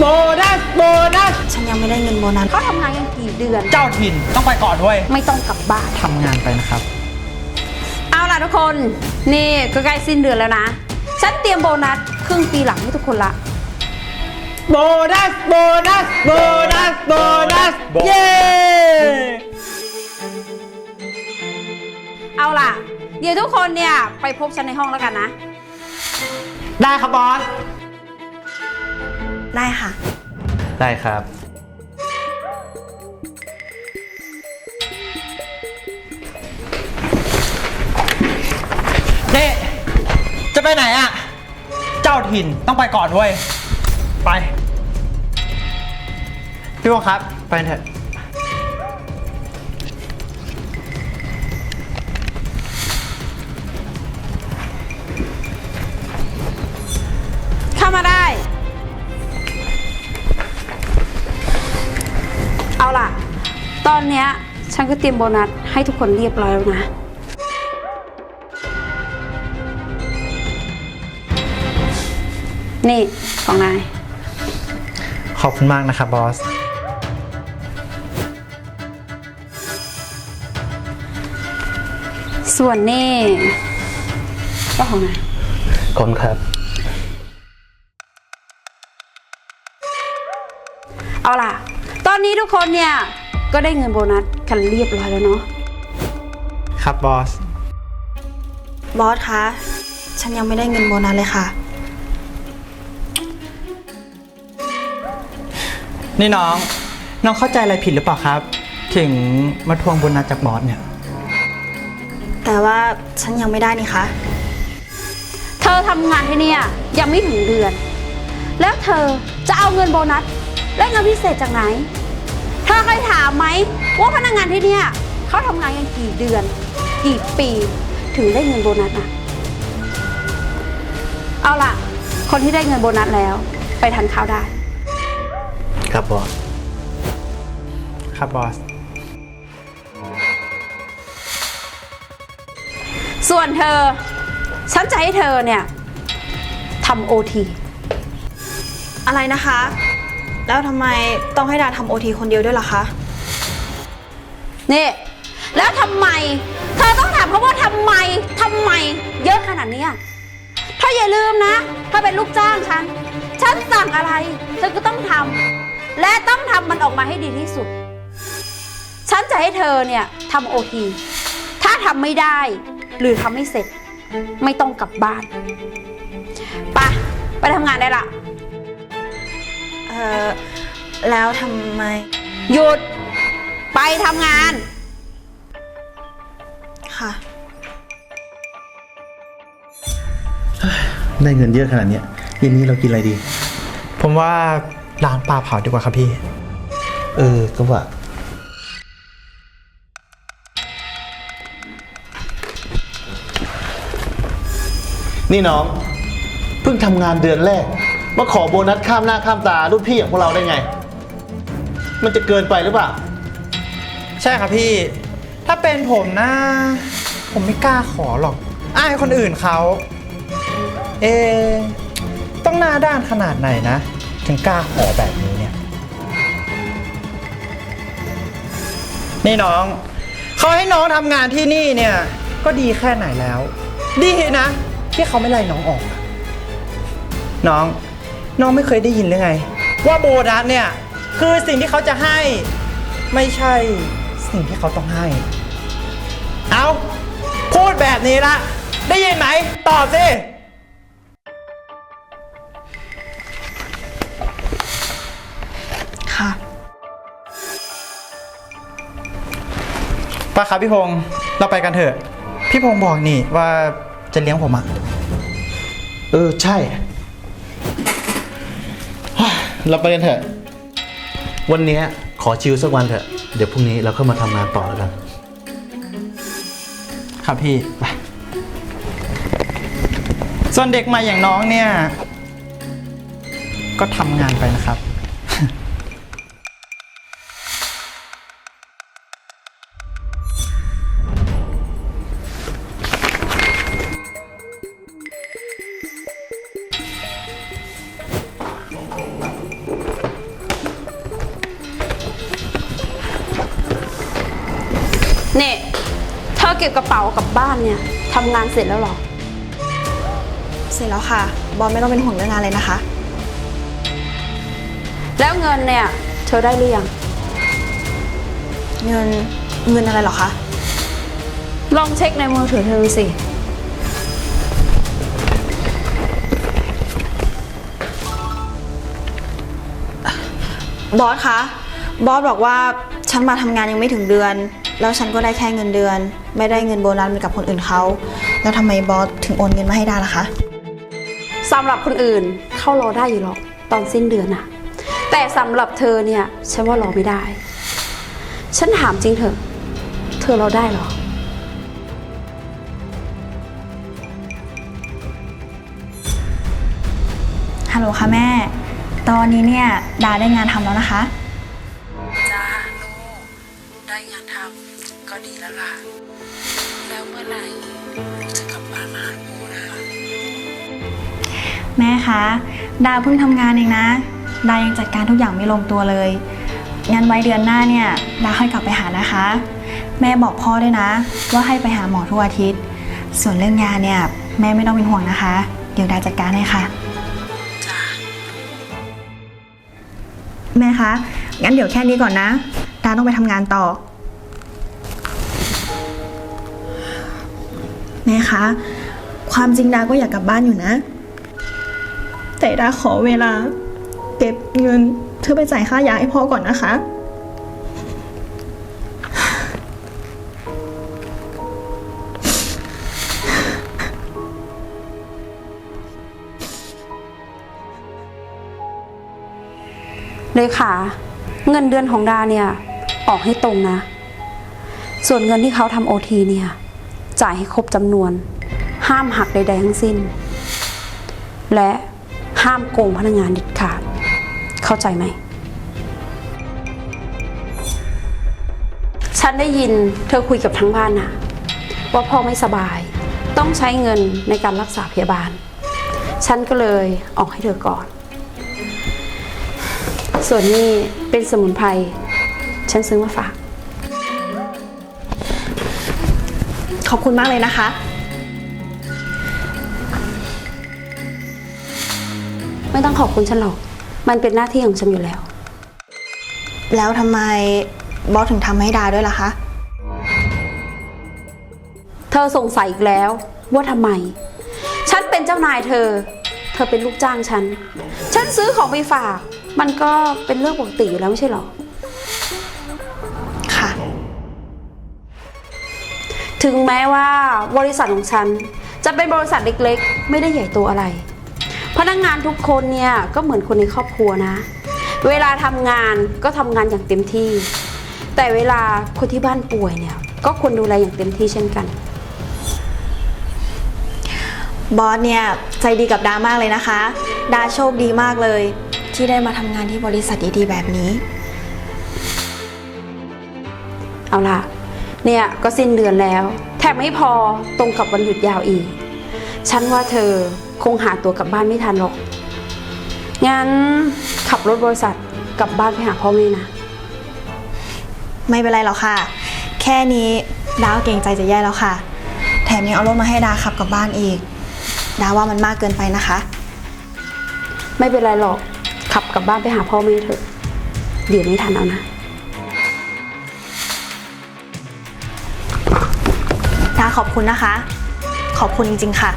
โบนัส โบนัส ฉันยังไม่ได้เงินโบนัสเขาทำงานกันกี่เดือน เจ้าถิ่นต้องไปก่อนด้วยไม่ต้องกลับบ้าน ทำงานไปนะครับ เอาล่ะทุกคน นี่ก็ใกล้สิ้นเดือนแล้วนะ ฉันเตรียมโบนัสครึ่งปีหลังให้ทุกคนละ โบนัส โบนัส โบนัส โบนัส เย้ เอาล่ะ เดี๋ยวทุกคนเนี่ยไปพบฉันในห้องแล้วกันนะ ได้ครับบอส ได้ค่ะ ได้ครับ นี่ จะไปไหนอะ เจ้าถิ่นต้องไปก่อนด้วยไป พี่วงครับ ไปเถอะ ตอนเนี้ยฉันก็เตรียมโบนัสให้ทุกคนเรียบร้อยแล้วนะ นี่ของนาย ขอบคุณมากนะครับบอส ส่วนนี่ก็ของนาย ขอบคุณครับ เอาล่ะ ตอนนี้ทุกคนเนี่ย ก็ได้เงินโบนัสกันเรียบร้อยแล้วเนาะ ครับบอส บอสคะ ฉันยังไม่ได้เงินโบนัสเลยค่ะ นี่น้อง น้องเข้าใจอะไรผิดหรือเปล่าครับ ถึงมาทวงโบนัสจากบอสเนี่ย แต่ว่าฉันยังไม่ได้นี่คะ เธอทำงานที่เนี่ยยังไม่ถึงเดือน แล้วเธอจะเอาเงินโบนัส และเงินพิเศษจากไหน เธอเคยถามไหมว่าพนักงานที่เนี่ยเขาทำงานกันกี่เดือน กี่ปี ถึงได้เงินโบนัสอะเอาล่ะ คนที่ได้เงินโบนัสแล้ว ไปทานข้าวได้ ครับบอส ครับบอส ส่วนเธอ ฉันจะให้เธอเนี่ยทำโอที อะไรนะคะ แล้วทำไมต้องให้ดาทำโอทีคนเดียวด้วยล่ะคะ นี่ แล้วทำไม เธอต้องถามเขาว่าทำไมทำไม เยอะขนาดเนี้ยถ้าอย่าลืมนะถ้าเป็นลูกจ้างฉัน ฉันสั่งอะไรเธอก็ต้องทำและต้องทำมันออกมาให้ดีที่สุด ฉันจะให้เธอเนี่ยทำโอทีถ้าทำไม่ได้ หรือทำไม่เสร็จ ไม่ต้องกลับบ้านไปไปทำงานได้ละ อ่อแล้วทำไม หยุด ไปทำงาน ค่ะ ได้เงินเยอะขนาดเนี้ยเย็นนี้เรากินอะไรดี ผมว่าร้านปลาเผาดีกว่าครับพี่ เออ ก็ว่า นี่น้อง เพิ่งทำงานเดือนแรก มาขอโบนัสข้ามหน้าข้ามตารุ่นพี่อย่างพวกเราได้ไง มันจะเกินไปหรือเปล่า ใช่ครับพี่ ถ้าเป็นผมนะ ผมไม่กล้าขอหรอก อายคนอื่นเขา เอ ต้องหน้าด้านขนาดไหนนะ ถึงกล้าขอแบบนี้เนี่ย นี่น้อง เขาให้น้องทำงานที่นี่เนี่ย ก็ดีแค่ไหนแล้ว ดีนะ ที่เขาไม่ไล่น้องออก น้อง น้องไม่เคยได้ยินหรือไง ว่าโบนัสเนี่ย คือสิ่งที่เขาจะให้ ไม่ใช่สิ่งที่เขาต้องให้ เอาพูดแบบนี้ละได้ยินไหม ตอบสิค่ะป้าครับพี่พงศ์เราไปกันเถอะ พี่พงศ์บอกนี่ว่าจะเลี้ยงผมอะ เออใช่ เฮ้ยเราไปกันเถอะ วันเนี้ยขอชิลสักวันเถอะ เดี๋ยวพรุ่งนี้เราเข้ามาทำงานต่อแล้วกัน ครับพี่ไปส่วนเด็กใหม่อย่างน้องเนี่ย ก็ทำงานไปนะครับ นี่ยเธอเก็บกระเป๋ากลับบ้านเนี่ยทำงานเสร็จแล้วเหรอ เสร็จแล้วค่ะ บอสไม่ต้องเป็นห่วงเรื่องงานเลยนะคะ แล้วเงินเนี่ย เธอได้หรือยังเงินเงินอะไรเหรอคะ ลองเช็คในมือถือเธอดูสิ บอสคะ บอสบอกว่าฉันมาทำงานยังไม่ถึงเดือน แล้วฉันก็ได้แค่เงินเดือน ไม่ได้เงินโบนัสเหมือนกับคนอื่นเขา แล้วทำไมบอสถึงโอนเงินมาให้ได้ล่ะคะ สำหรับคนอื่นเข้ารอได้อยู่หรอกตอนสิ้นเดือนน่ะ แต่สำหรับเธอเนี่ย ฉันว่ารอไม่ได้ ฉันถามจริงเถอะ เธอรอได้เหรอ ฮัลโหลค่ะแม่ ตอนนี้เนี่ยดาได้งานทำแล้วนะคะำก็ดีแล้วล่ะแล้วเมื่อไหร่ลูกจะกลับบ้านมาหาปูนะแม่คะดาเพิ่งทำงานเองนะ ดายังจัดการทุกอย่างไม่ลงตัวเลยงั้นไว้เดือนหน้าเนี่ยดาค่อยกลับไปหานะคะ แม่บอกพ่อด้วยนะ ว่าให้ไปหาหมอทุกอาทิตย์ ส่วนเรื่องงานเนี่ยแม่ไม่ต้องเป็นห่วงนะคะ เดี๋ยวดาจัดการให้ค่ะ จ้าแม่คะงั้นเดี๋ยวแค่นี้ก่อนนะ ดาต้องไปทำงานต่อ แม่คะ ความจริงดาก็อยากกลับบ้านอยู่นะ แต่ดาขอเวลา เก็บเงินเพื่อไปจ่ายค่ายาให้พ่อก่อนนะคะ เลขาเงินเดือนของดาเนี่ย ออกให้ตรงนะ ส่วนเงินที่เขาทำโอทีเนี่ย จ่ายให้ครบจำนวน ห้ามหักใด ๆ ทั้งสิ้น และห้ามโกงพนักงานเด็ดขาด เข้าใจไหม ฉันได้ยินเธอคุยกับทั้งบ้านนะว่าพ่อไม่สบาย ต้องใช้เงินในการรักษาพยาบาล ฉันก็เลยออกให้เธอก่อน ส่วนนี้เป็นสมุนไพร ฉันซื้อมาฝาก ขอบคุณมากเลยนะคะ ไม่ต้องขอบคุณฉันหรอก มันเป็นหน้าที่ของฉันอยู่แล้ว แล้วทำไมบอสถึงทำให้ดาด้วยล่ะคะ เธอสงสัยอีกแล้วว่าทำไม ฉันเป็นเจ้านายเธอ เธอเป็นลูกจ้างฉัน ฉันซื้อของไปฝาก มันก็เป็นเรื่องปกติอยู่แล้วไม่ใช่หรอ ถึงแม้ว่าบริษัทของฉัน จะเป็นบริษัทเล็กๆ ไม่ได้ใหญ่โตอะไร พนักงานทุกคนเนี่ยก็เหมือนคนในครอบครัวนะ เวลาทำงานก็ทำงานอย่างเต็มที่ แต่เวลาคนที่บ้านป่วยเนี่ยก็ควรดูแลอย่างเต็มที่เช่นกัน บอสเนี่ยใจดีกับดามากเลยนะคะ ดาโชคดีมากเลย ที่ได้มาทำงานที่บริษัทดีๆแบบนี้ เอาล่ะ เนี่ยก็สิ้นเดือนแล้ว แถมไม่พอตรงกับวันหยุดยาวอีก ฉันว่าเธอคงหาตัวกลับบ้านไม่ทันหรอก งั้นขับรถบริษัทกลับบ้านไปหาพ่อแม่นะ ไม่เป็นไรหรอกค่ะ แค่นี้ดาก็เกรงใจจะแย่แล้วค่ะ แถมยังเอารถมาให้ดาขับกลับบ้านอีก ดาว่ามันมากเกินไปนะคะ ไม่เป็นไรหรอก ขับกลับบ้านไปหาพ่อแม่เถอะ เดี๋ยวไม่ทันเอานะ ขอบคุณนะคะ ขอบคุณจริงๆค่ะ